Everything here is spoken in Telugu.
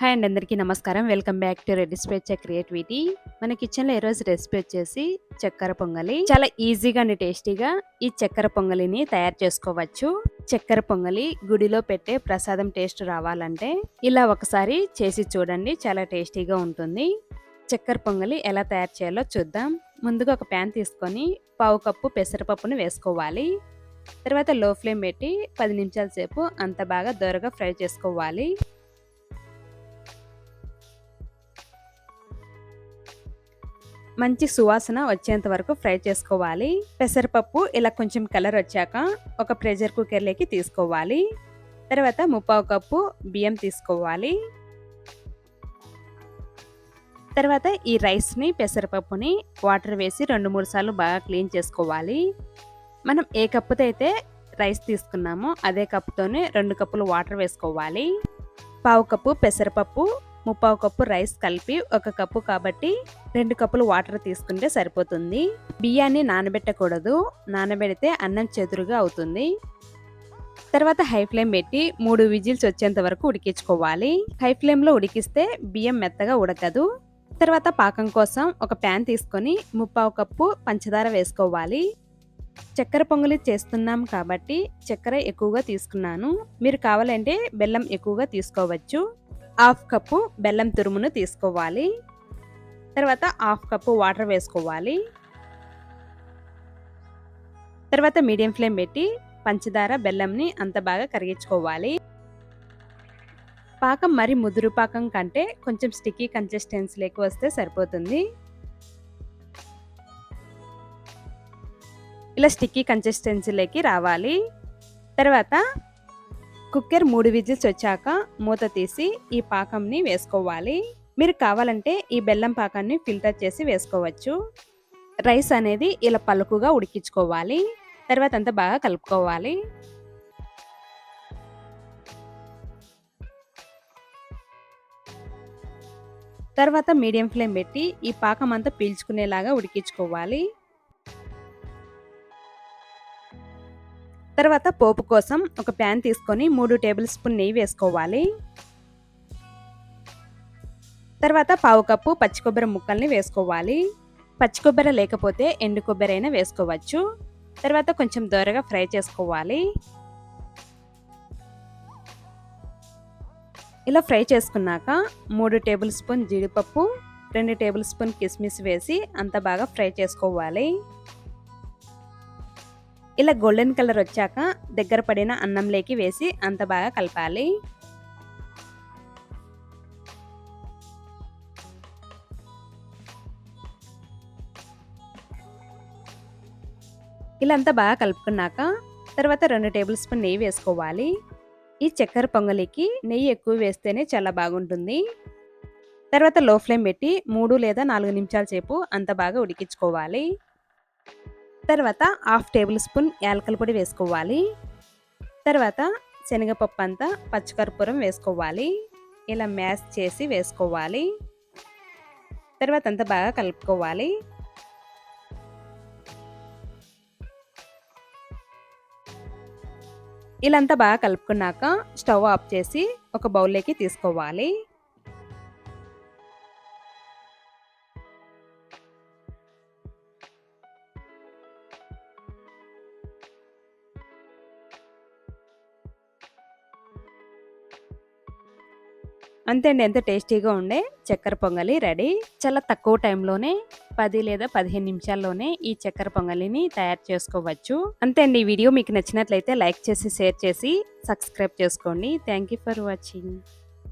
హాయ్ అండి అందరికీ నమస్కారం. Welcome back to Reddy space creativity. మన కిచెన్లో ఈరోజు రెసిపీ వచ్చేసి చక్కెర పొంగలి. చాలా ఈజీగా అండ్ టేస్టీగా ఈ చక్కెర పొంగలిని తయారు చేసుకోవచ్చు. చక్కెర పొంగలి గుడిలో పెట్టే ప్రసాదం టేస్ట్ రావాలంటే ఇలా ఒకసారి చేసి చూడండి చాలా టేస్టీగా ఉంటుంది. చక్కెర పొంగలి ఎలా తయారు చేయాలో చూద్దాం. ముందుగా ఒక ప్యాన్ తీసుకొని పావు కప్పు పెసరపప్పును వేసుకోవాలి. తర్వాత లో ఫ్లేమ్ పెట్టి పది నిమిషాల సేపు అంత బాగా దొరగా ఫ్రై చేసుకోవాలి. మంచి సువాసన వచ్చేంత వరకు ఫ్రై చేసుకోవాలి. పెసరపప్పు ఇలా కొంచెం కలర్ వచ్చాక ఒక ప్రెషర్ కుక్కర్లోకి తీసుకోవాలి. తర్వాత ముప్పావు కప్పు బియ్యం తీసుకోవాలి. తర్వాత ఈ రైస్ని పెసరపప్పుని వాటర్ వేసి రెండు మూడు సార్లు బాగా క్లీన్ చేసుకోవాలి. మనం ఏ కప్పుతో అయితే రైస్ తీసుకున్నామో అదే కప్పుతోనే రెండు కప్పులు వాటర్ వేసుకోవాలి. పావు కప్పు పెసరపప్పు ముప్పావు కప్పు రైస్ కలిపి ఒక కప్పు కాబట్టి రెండు కప్పులు వాటర్ తీసుకుంటే సరిపోతుంది. బియ్యాన్ని నానబెట్టకూడదు. నానబెడితే అన్నం చెదురుగా అవుతుంది. తర్వాత హై ఫ్లేమ్ పెట్టి మూడు విజిల్స్ వచ్చేంత వరకు ఉడికించుకోవాలి. హై ఫ్లేమ్లో ఉడికిస్తే బియ్యం మెత్తగా ఉడకదు. తర్వాత పాకం కోసం ఒక ప్యాన్ తీసుకొని ముప్పావు కప్పు పంచదార వేసుకోవాలి. చక్కెర పొంగలి చేస్తున్నాం కాబట్టి చక్కెర ఎక్కువగా తీసుకున్నాను. మీరు కావాలంటే బెల్లం ఎక్కువగా తీసుకోవచ్చు. హాఫ్ కప్పు బెల్లం తురుమును తీసుకోవాలి. తర్వాత హాఫ్ కప్పు వాటర్ వేసుకోవాలి. తర్వాత మీడియం ఫ్లేమ్ పెట్టి పంచదార బెల్లంని అంత బాగా కరిగించుకోవాలి. పాకం మరి ముదురు పాకం కంటే కొంచెం స్టిక్కీ కన్సిస్టెన్సీలోకి వస్తే సరిపోతుంది. ఇలా స్టిక్కీ కన్సిస్టెన్సీలోకి రావాలి. తర్వాత కుక్కర్ మూడు విజిల్స్ వచ్చాక మూత తీసి ఈ పాకంని వేసుకోవాలి. మీరు కావాలంటే ఈ బెల్లం పాకాన్ని ఫిల్టర్ చేసి వేసుకోవచ్చు. రైస్ అనేది ఇలా పలుకుగా ఉడికించుకోవాలి. తర్వాత అంతా బాగా కలుపుకోవాలి. తర్వాత మీడియం ఫ్లేమ్ పెట్టి ఈ పాకం అంతా పీల్చుకునేలాగా ఉడికించుకోవాలి. తర్వాత పోపు కోసం ఒక ప్యాన్ తీసుకొని మూడు టేబుల్ స్పూన్ నెయ్యి వేసుకోవాలి. తర్వాత పావు కప్పు పచ్చి కొబ్బరి ముక్కల్ని వేసుకోవాలి. పచ్చి కొబ్బరి లేకపోతే ఎండు కొబ్బరి అయినా వేసుకోవచ్చు. తర్వాత కొంచెం దోరగా ఫ్రై చేసుకోవాలి. ఇలా ఫ్రై చేసుకున్నాక మూడు టేబుల్ స్పూన్ జీడిపప్పు రెండు టేబుల్ స్పూన్ కిస్మిస్ వేసి అంత బాగా ఫ్రై చేసుకోవాలి. ఇలా గోల్డెన్ కలర్ వచ్చాక దగ్గర పడిన అన్నంలోకి వేసి అంత బాగా కలపాలి. ఇలా అంతా బాగా కలుపుకున్నాక తర్వాత రెండు టేబుల్ స్పూన్ నెయ్యి వేసుకోవాలి. ఈ చక్కెర పొంగలికి నెయ్యి ఎక్కువ వేస్తేనే చాలా బాగుంటుంది. తర్వాత లో ఫ్లేమ్ పెట్టి మూడు లేదా నాలుగు నిమిషాల సేపు అంత బాగా ఉడికించుకోవాలి. తర్వాత హాఫ్ టేబుల్ స్పూన్ యాలకల పొడి వేసుకోవాలి. తర్వాత శనగపప్పు అంతా పచ్చికర్పూరం వేసుకోవాలి. ఇలా మ్యాష్ చేసి వేసుకోవాలి. తర్వాత అంతా బాగా కలుపుకోవాలి. ఇలా అంతా బాగా కలుపుకున్నాక స్టవ్ ఆఫ్ చేసి ఒక బౌల్లోకి తీసుకోవాలి. అంతే అండి ఎంత టేస్టీగా ఉండే చక్కెర పొంగలి రెడీ. చాలా తక్కువ టైంలోనే పది లేదా పదిహేను నిమిషాల్లోనే ఈ చక్కెర పొంగలిని తయారు చేసుకోవచ్చు. అంతే అండి ఈ వీడియో మీకు నచ్చినట్లయితే లైక్ చేసి షేర్ చేసి సబ్స్క్రైబ్ చేసుకోండి. Thank for watching.